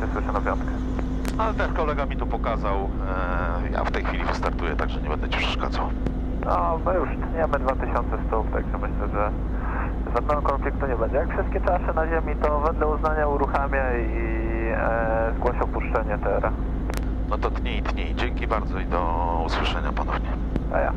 cię słyszę na piątkę. Ale ten kolega mi tu pokazał, e, ja w tej chwili wystartuję, także nie będę ci przeszkadzał. No, my już tniemy 2000 stóp, także myślę, że żadnego konfliktu nie będzie. Jak wszystkie czasze na ziemi, to wedle uznania uruchamia i e, zgłoś opuszczenie TR. No to tnij, tnij. Dzięki bardzo i do usłyszenia ponownie. A ja.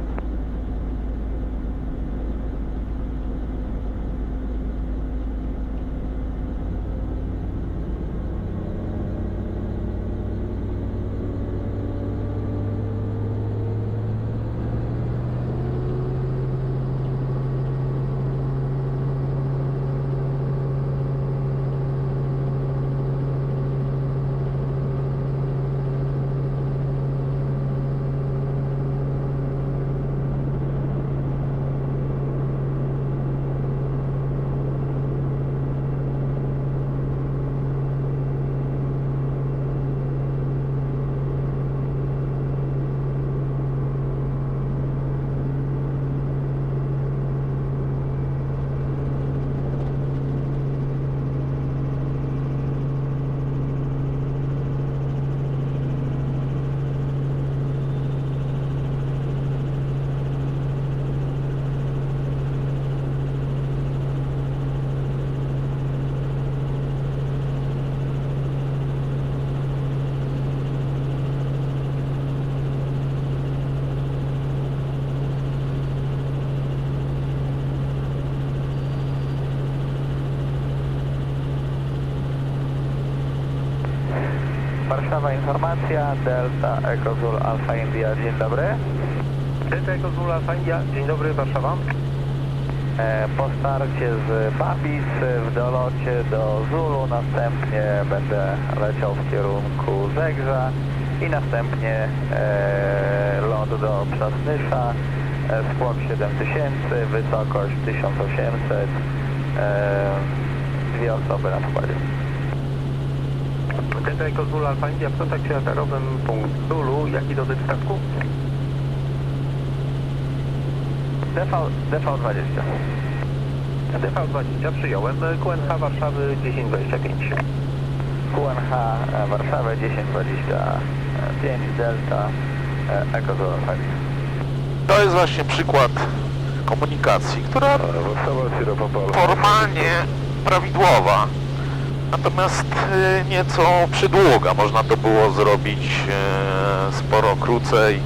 Warszawa informacja, Delta Echo Zul Alpha India, dzień dobry. Delta Echo Zulu Alpha India, dzień dobry Warszawa. E, po starcie z Babis w dolocie do Zulu, następnie będę leciał w kierunku Zegrza i następnie e, lot do Przasnysza, e, skłon 7000, wysokość 1800, e, dwie osoby na pokładzie. Delta Echo Zulu Alpha India w kontakcie radarowym punkt Zulu, jaki dotyczy statku? DV, DV20. DV20 przyjąłem, QNH Warszawy 1025. QNH Warszawa 1025 Delta Echo Zulu Alpha India. To jest właśnie przykład komunikacji, która formalnie prawidłowa, natomiast e, nieco przydługa. Można to było zrobić e, sporo krócej.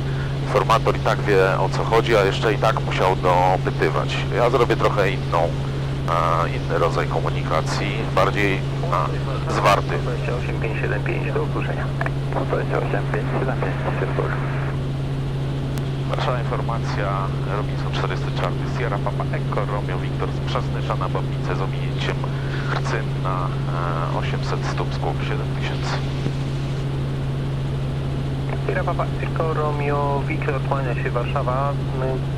Informator i tak wie o co chodzi, a jeszcze i tak musiał dopytywać. Ja zrobię trochę inną, e, inny rodzaj komunikacji, bardziej e, zwarty. 28575 do usłyszenia. 28575 Warszawa informacja, Robinson 404, Sierra Papa Echo, Romeo Wiktor z Przasnysza na Babicę z ominięciem Chcyn na e, 800 stóp, skłop 7000. Sierra Papa Echo Romeo Wiktor kłania się Warszawa,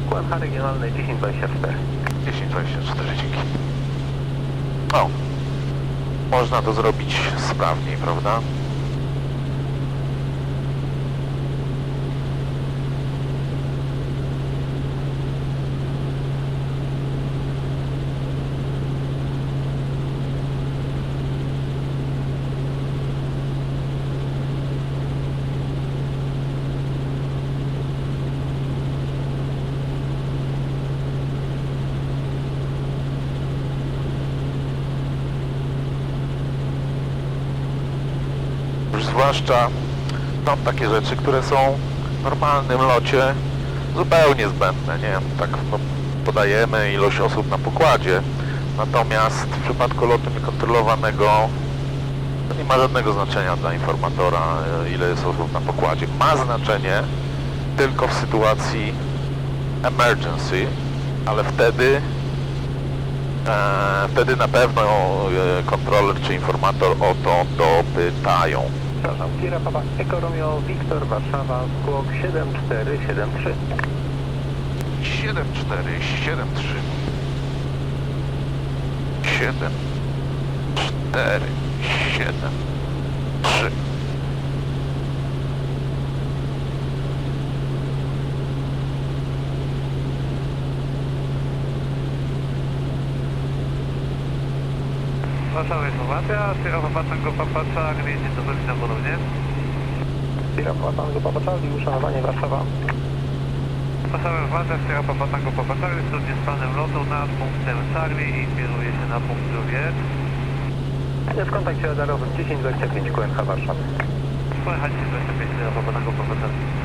QNH regionalny 1024. 1024, dzięki. O, można to zrobić sprawniej, prawda? Już zwłaszcza no, takie rzeczy, które są w normalnym locie zupełnie zbędne, nie? Tak no, podajemy ilość osób na pokładzie, natomiast w przypadku lotu niekontrolowanego nie ma żadnego znaczenia dla informatora, e, ile jest osób na pokładzie. Ma znaczenie tylko w sytuacji emergency, ale wtedy e, wtedy na pewno e, kontroler czy informator o to dopytają. Przepraszam, Sierra Papa Echo Romeo Wiktor Warszawa, skłok 7473. 7, 4, 7, 3 7 4 7 3 Warszawa informacja, Sierra Papa Tango Papa Charlie, jedzie do Berlina ponownie. Sierra Papa Tango Papa Charlie, uszanowanie Warszawa. Warszawa informacja, Sierra Papa Tango Papa Charlie, zgodnie z planem lotu nad punktem Charlie i kieruje się na punkt Juliet. Jest w kontakcie radarowym 1025 QNH Warszawy. Pojechać 1025 Sierra Papa Tango Papa Charlie.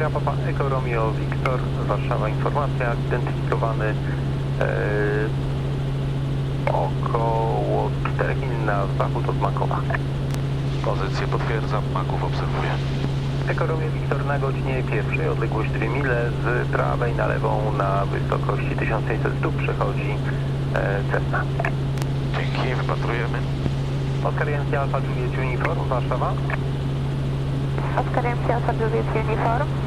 Sierra Papa Eco Romeo Victor, Warszawa informacja, identyfikowany e, około 4 mil na zachód od Makowa. Pozycję potwierdzam, Maków obserwuję. Eco Romeo Victor na godzinie pierwszej, odległość 2 mile, z prawej na lewą na wysokości 1600 stóp przechodzi e, Cessna. Dzięki, wypatrujemy. Oscar Yankee Alpha Juliet Uniform, Warszawa. Oscar MC Alpha Juliet Uniform.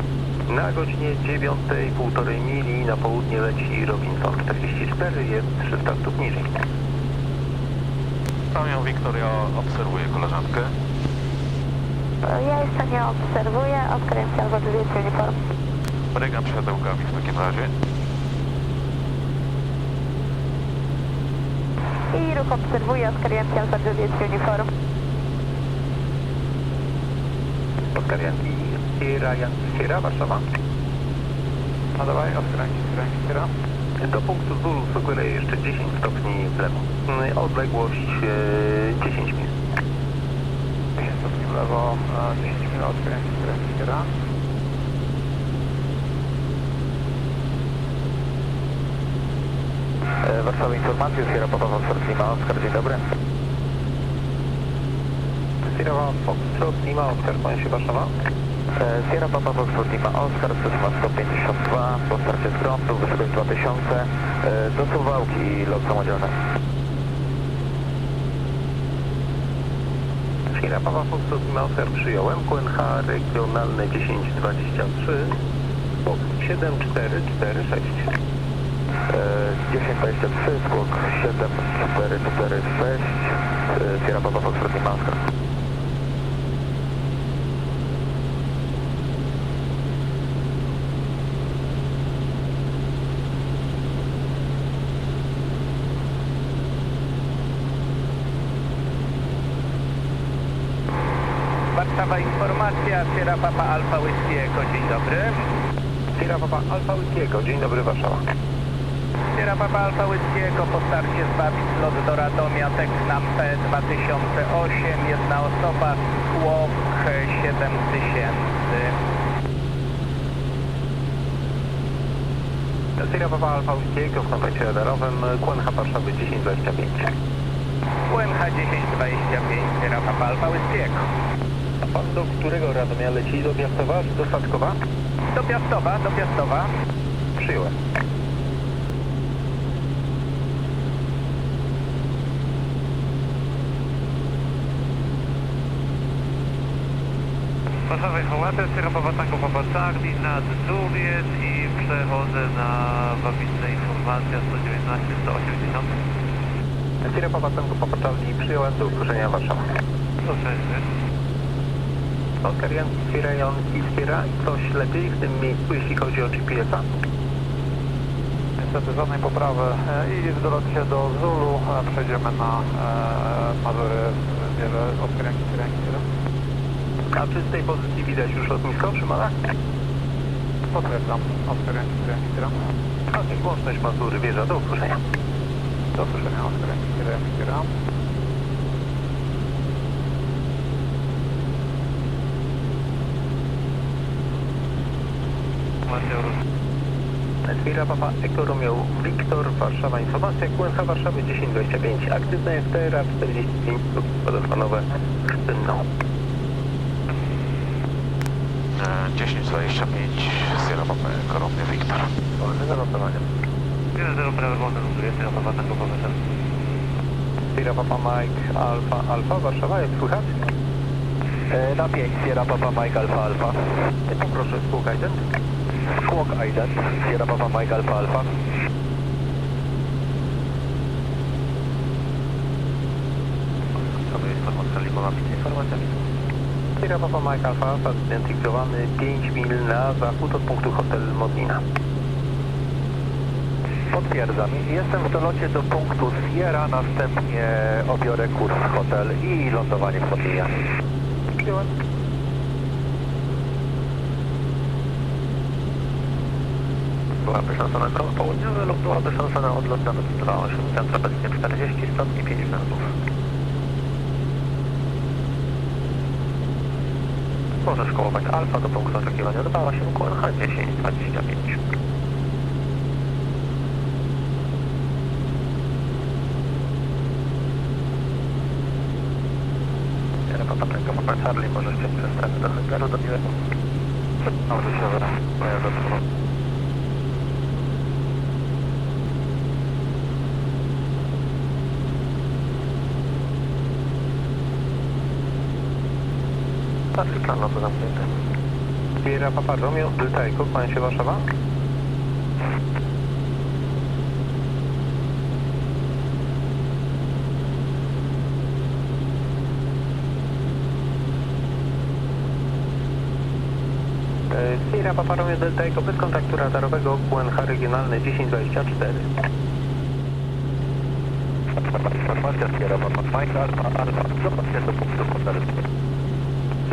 Na godzinie 9, półtorej mili na południe leci Robinson 44, jest 300 stóp niżej. Panią Wiktoria obserwuję koleżankę. Ja jeszcze nie obserwuję. MC Alpha Juliet Uniform. Brygam światełkami w takim razie. I ruch obserwuję. MC Alpha Juliet Uniform. Yankee Sierra Yankee Sierra, Warszawa. A dawaj, Oscar Yankee Sierra. Do punktu Zulu sugeruję jeszcze 10 stopni w lewo. Mm, Odległość e, 10 mil. 10 stopni w lewo, 10 mil Yankee Sierra Yankee Sierra. Warszawa informacje, Sierra Papa Foxtrot Lima, Oskar, dzień dobry. Sierra Foxtrot Lima, Oskar, kłania się Warszawa. E, Sierra Papa Foxtrot Lima, Oskar, Sysma 152, po starcie z gruntu, wysokość 2000, e, do Suwałki, lot samodzielny. Sierra Papa Foxtrot Lima, Oskar, przyjąłem, QNH regionalne 1023, Bok 7446. 1023, skłok 7446, Sierra Papa Foxtrot Lima, Oskar. Warszawa informacja, Sierra Papa Alfa Whisky Echo, dzień dobry. Sierra Papa Alfa Whisky'ego, dzień dobry Warszawa. Sierra Papa Alfa Whisky Echo po starcie z Babic, lot do Radomia, Texnam P2008, jedna osoba, skłok 7000. Sierra Papa Alfa Whisky'ego w kontakcie radarowym, QNH Warszawy 1025. UMH 1025, Sierra Papa Alfa Whisky Echo. A pan do którego Radomia leci? Do Piastowa czy do Statkowa? Do Piastowa, do Piastowa. Przyjąłem. Sierra Papa Tango Papa Charlie nad Juliet i przechodzę na Wawicę informacja 119 180. Sierra Papa Tango Papa Charlie przyjąłem do ukorzenia Warszawa. Proszę, Balkarianski rejon i wspiera coś lepiej w tym miejscu, jeśli chodzi o GPS-a? Niestety żadnej poprawy e, i w drodze do Zulu przejdziemy na e, Mazury wieżę Balkarianski rejon 1. A czy z tej pozycji widać już lotnisko Szymona? Potwierdzam, Balkarianski rejon 1. A łączność Mazury wieża, do usłyszenia. Do usłyszenia, Balkarianski rejon 1. informacja Sierra Papa Eco Romeo Victor, Warszawa Informacja, QNH Warszawy 1025. Aktywne jest teraz 45 spadochranowe Chrztynną. E, 1025 Sierra Papa Echo Romeo Victor. Wolny do lądowania. 1-0 prawy wolny ląduje, Sierra Papa Tango Papa Charlie. Sierra Papa Mike Alfa Alfa, Warszawa, jest słychać? E, na 5, Sierra Papa Mike Alfa Alfa. Poproszę spółka ident. Squawk Ident, Sierra Papa Mike Alfa Alfa. To jest informacja mam informacja. Sierra Papa Mike Alfa Alfa, zidentyfikowany 5 mil na zachód od punktu hotel Modlina. Potwierdzam. Jestem w dolocie do punktu Sierra, następnie obiorę kurs hotel i lądowanie w Modlinie. Szansa na krąg południowy lub byłaby szansa na odlot na 28, centra obecnie 40 stopni 5 względów. Możesz kołować alfa do punktu oczekiwania 28, QNH 10, 25. Sierra Papa Tango Papa Charlie, możesz ciąć przez strefę do hangaru do miłego. Dobrze się wyra. Moja zatrzymam. Patrz, plan lotu zamknięty. Sierra Papa Romeo, Delta Echo, kłania się Warszawa. E, Sierra Papa Romeo, Delta Echo, bez kontaktu radarowego, QNH regionalny 1024. Informacja Sierra Papa Mike Alfa Alfa. Zobaczcie do punktu hotel.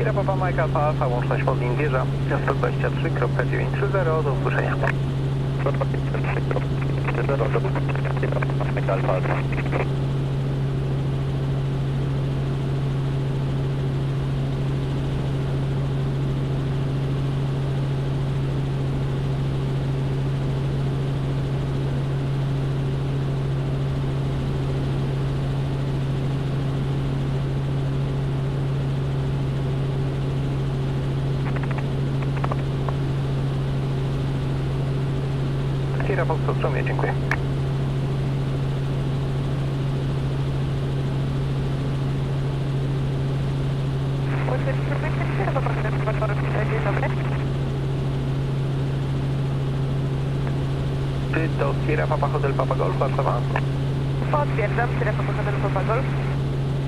Papa Mike Alfa łączność Modlin wieża 123.930, do usłyszenia. 123.0 do punktu Sierra Papa Mike Alfa Alfa. Sierra Fox Romeo, dziękuję. Czy to Sierra Papa Hotel Papa Golf, Warszawa? Potwierdzam, Sierra Papa Hotel Papa Golf.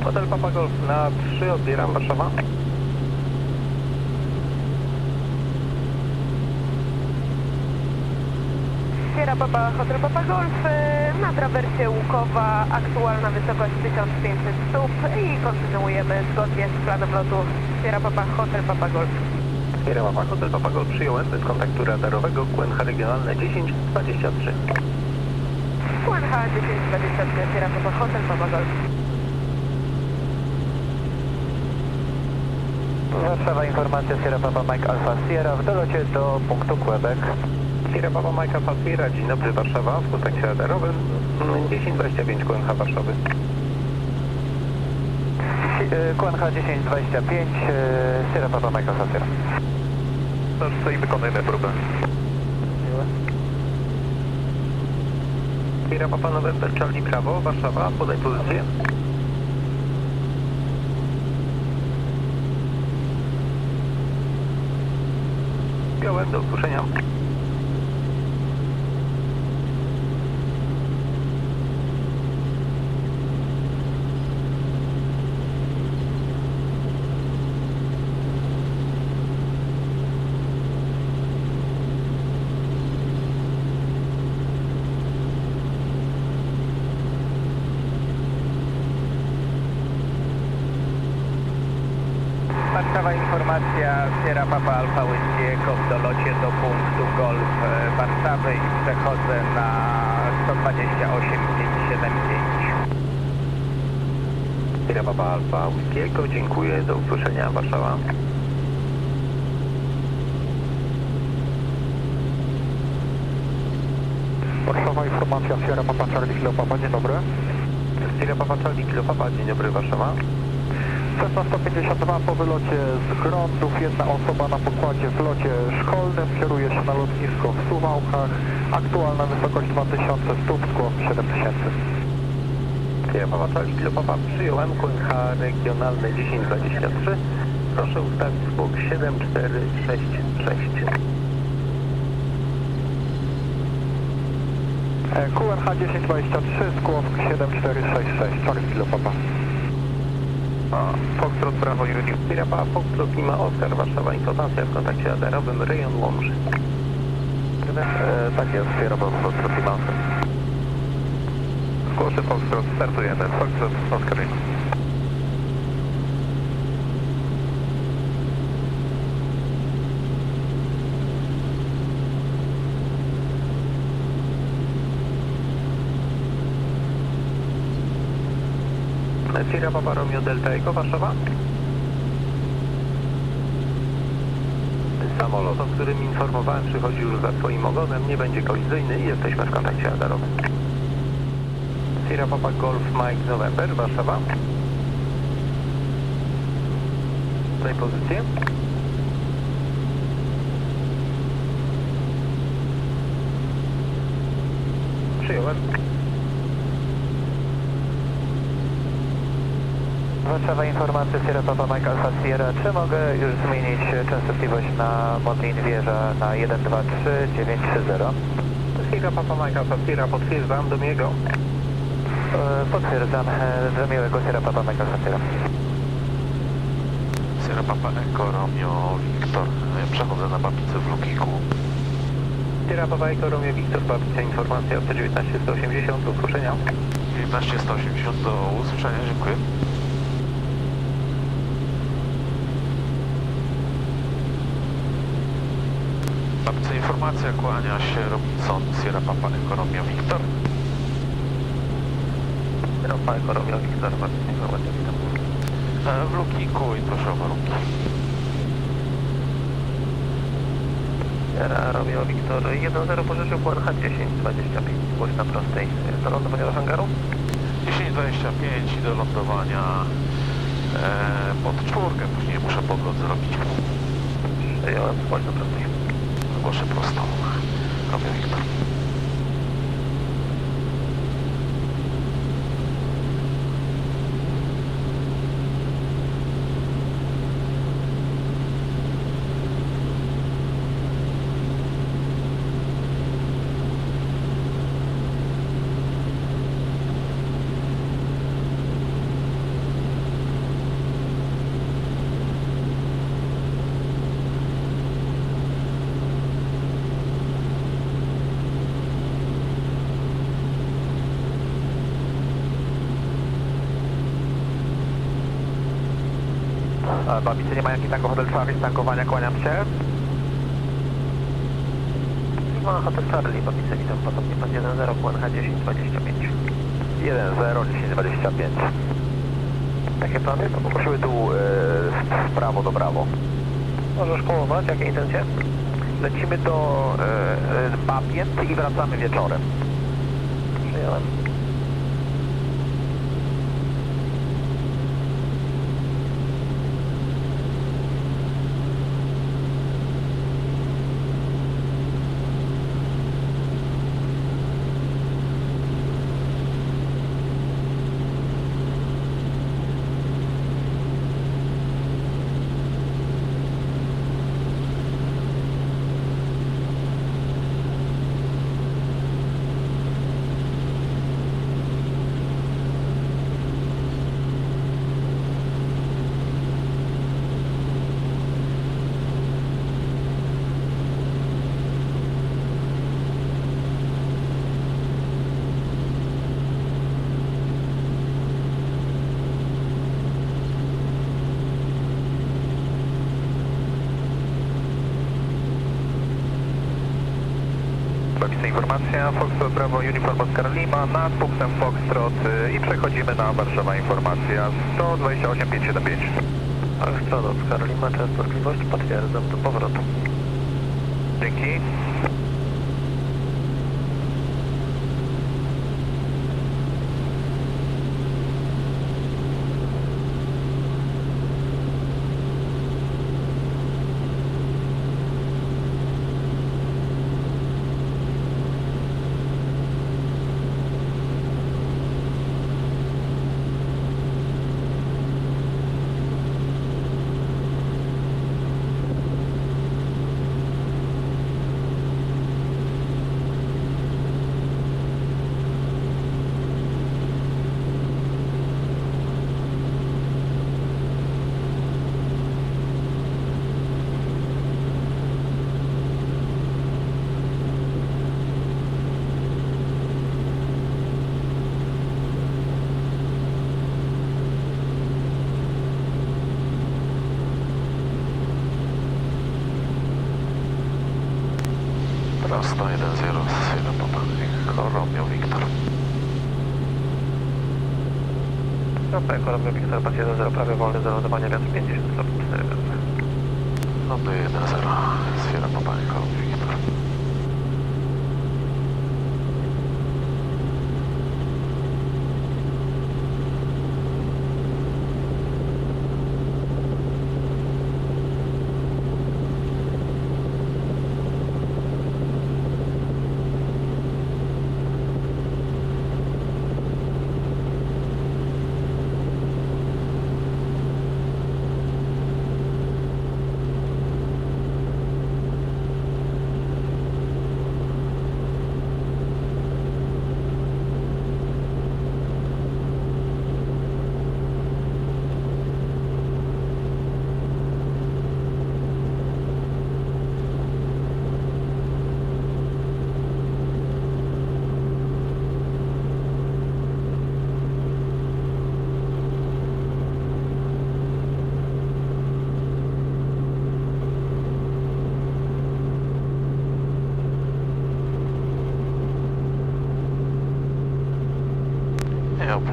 Hotel Papa Golf na 3 odbieram, Warszawa. Sierra Papa Hotel Papa Golf e, na trawersie Łukowa, aktualna wysokość 1500 stóp i kontynuujemy zgodnie z planem lotu Sierra Papa Hotel Papa Golf. Sierra Papa Hotel Papa Golf przyjąłem bez kontaktu radarowego, QNH regionalne 1023. QNH 1023 Sierra Papa Hotel Papa Golf. Warszawa, informacja Sierra Papa Mike Alfa Sierra w dolocie do punktu Quebec. Sierra Papa Majka Falfiera, dzień dobry Warszawa, w kontakcie radarowym mm, 1025 QNH Warszawy. e, QNH 1025 e, Sierra Papa Mike Alfa Sierra. Dobrze, i wykonujemy próbę. Sierra Papa November Charlie Prawo, Warszawa, podaj pozycję. Białem do usłyszenia. Warszawa, informacja Sierra Papa Alfa Whiskey Echo w dolocie do punktu Golf e, Warszawy i przechodzę na 128 Sierra Papa Alfa, Whisky'ego, dziękuję, do usłyszenia Warszawa. Warszawa, informacja Sierra Papa Charlie Kilo Papa, dzień dobry. Sierra Papa Charlie Kilo Papa, dzień dobry Warszawa. Cessna 152 po wylocie z Grądów, jedna osoba na pokładzie w locie szkolnym, kieruje się na lotnisko w Suwałkach, aktualna wysokość 2000 stóp, skłon 7000. Sierra Papa Charlie, Kilo Papa przyjąłem, QNH regionalny 1023. Proszę ustawić skłok 7466. E, QRH 1023, skłon 7466, Charlie Kilo Papa. Foxtrot Bravo. Sierra Papa Foxtrot Lima Oscar Warszawa, informacja w kontakcie radarowym rejon Łomży. E, tak jest, Sierra Papa Foxtrot Lima Oscar. Zgłoszę Foxtrot, startujemy, Foxtrot Oscar Lima. Sierra Papa Romeo Delta Echo Warszawa. Samolot, o którym informowałem, przychodzi już za swoim ogonem, nie będzie kolizyjny i jesteśmy w kontakcie radarowym. Sierra Papa Golf Mike November, Warszawa. Daj pozycję. Przyjąłem. Warszawa, informacja Sierra Papa Mike Alpha Sierra. Czy mogę już zmienić e, częstotliwość na Modlin Wieża na 123 930? Sierra Papa Mike Alpha Sierra, potwierdzam do miego. E, Potwierdzam, e, do miłego Sierra Papa Mike Alpha Sierra. Sierra Papa Echo, Romeo, Wiktor. E, Przechodzę na babicę w Lukiku. Sierra Papa Echo Romeo Wiktor, Babica, informacja 119 180, do usłyszenia. 19 180 do usłyszenia, dziękuję. Babice informacja, kłania się Robinson, Sierra Papa Romeo, Wiktor. Sierra Papa Romeo Wiktor, Babica, informacja witam. E, W Lukiku i proszę o warunki. Sierra Romeo Wiktor 1-0 pożyczył QNH 1025, głoś na prostej. Do lądowania do hangaru? 10.25 i do lądowania e, pod czwórkę, później muszę podlot zrobić. Przyjąłem, głoś na prostej. Больше просто. Простолова. Ромео Виктор. Babice, nie ma jaki tango hotel Charlie, tankowania, kłaniam się. Lima Hotel Charlie, Babice, witam podobnie pan 1-0 QNH 1025. 1-0, 10-25. Jakie plany? No, Poprosiły tu e, w prawo do brawo. Możesz połować, jakie intencje? Lecimy do e, e, Babięt i wracamy wieczorem. Przyjąłem. Babice informacja, Foxtrot Bravo Uniform Oscar Lima nad punktem Foxtrot y, i przechodzimy na Warszawa informacja 128 575. Foxtrot Oscar Lima, częstotliwość potwierdzam do powrotu. Dzięki. 110, 110, Papa, Romeo, Wiktor. Dobra, jako Romeo Wiktor, pas 1-0, prawie wolny do lądowania, wiatr 50 stopni, 4 wiatr. Lądy 1, 0, Sierra, Papa, Romeo, Wiktor.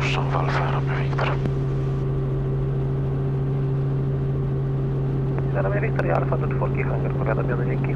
Nie opuszczam Walfę, Romeo, Wiktor. Romeo Wiktor i Alfa do czwórki, hangar powiadomiony, dzięki.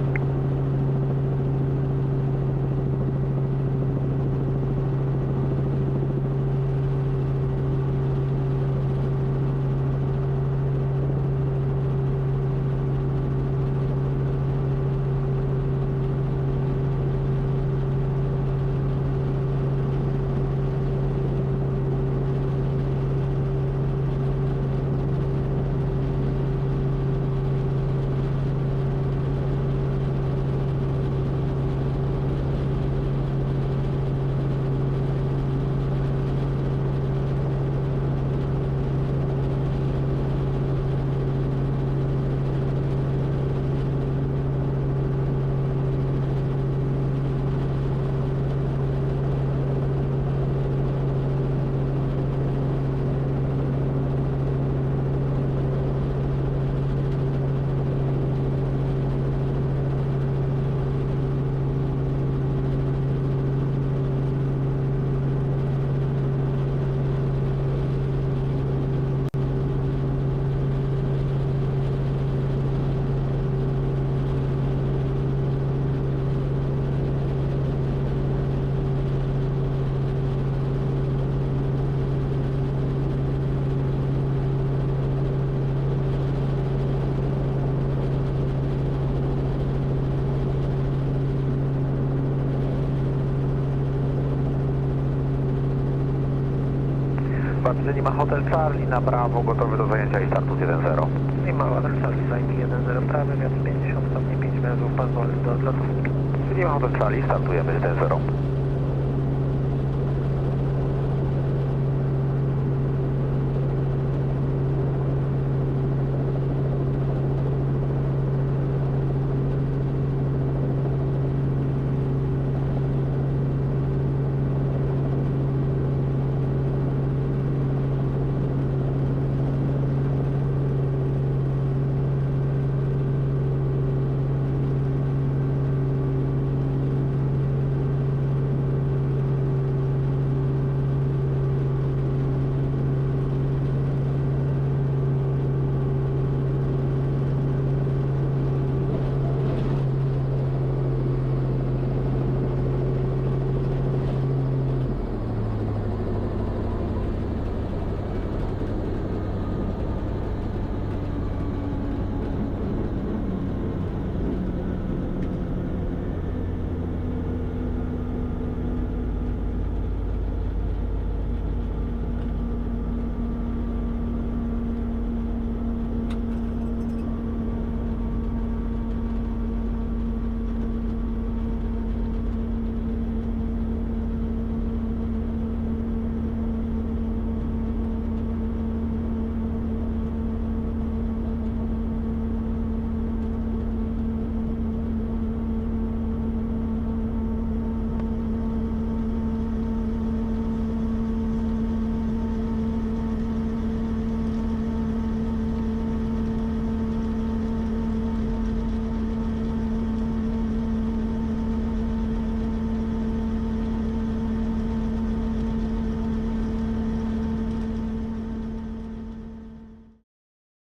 Nie ma hotel Charlie na prawo, gotowy do zajęcia i startu z 1-0. I mała Charlie zajmie 1-0, prawy wiatr 50 stopni, 5 metrów, pas wolny do odlotu. Nie ma hotel Charlie, startujemy z 1-0.